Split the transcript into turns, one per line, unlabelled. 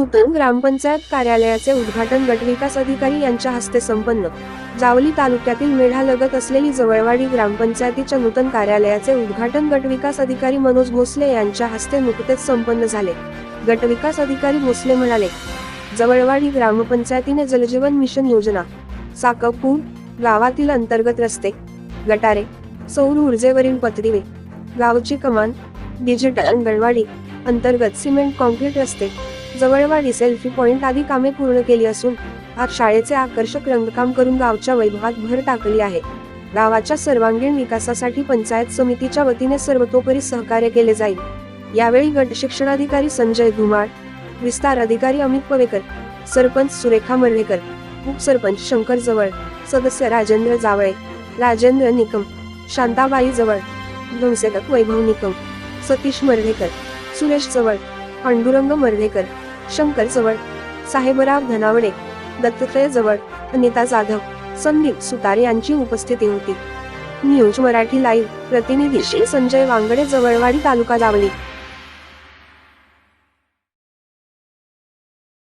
नूतन ग्रामपंचायत कार्यालयाचे उद्घाटन गटविकास अधिकारी यांच्या हस्ते संपन्न. जावली तालुक्यातील मेढालगत असलेली जवळवाडी ग्रामपंचायतीच्या नूतन कार्यालयाचे उद्घाटन गटविकास अधिकारी मनोज भोसले यांच्या हस्ते नुकतेच संपन्न झाले. गटविकास अधिकारी भोसले म्हणाले जवळवाडी ग्रामपंचायतीने जलजीवन मिशन योजना साकपूर गावातील अंतर्गत रस्ते गटारे सौर ऊर्जेवरील पत्रिवे गावची कमान डिजिटल अंगणवाडी अंतर्गत सिमेंट कॉन्क्रीट रस्ते जवळवाडी सेल्फी पॉइंट आदी कामे पूर्ण केली असून आज शाळेचे आकर्षक रंगकाम करून गावच्या वैभवात भर टाकली आहे. गावाच्या सर्वांगीण विकासासाठी पंचायत समितीच्या वतीने सर्वतोपरी सहकार्य केले जाईल. यावेळी गट शिक्षणाधिकारी संजय धुमाळ विस्तार अधिकारी अमित पवेकर सरपंच सुरेखा मर्ढेकर उपसरपंच शंकर जवळ सदस्य राजेंद्र जावळे राजेंद्र निकम शांताबाई जवळ धनसेवक वैभव निकम सतीश मर्ढेकर सुरेश जवळ पांडुरंग मर्ढेकर शंकर चवळ साहेबराव धनावडे दत्तात्रय जवळ अनिता जाधव संदीप सुतार यांची उपस्थिती होती. न्यूज मराठी लाईव्ह प्रतिनिधी श्री संजय वांगडे जवळवाडी तालुका दावली.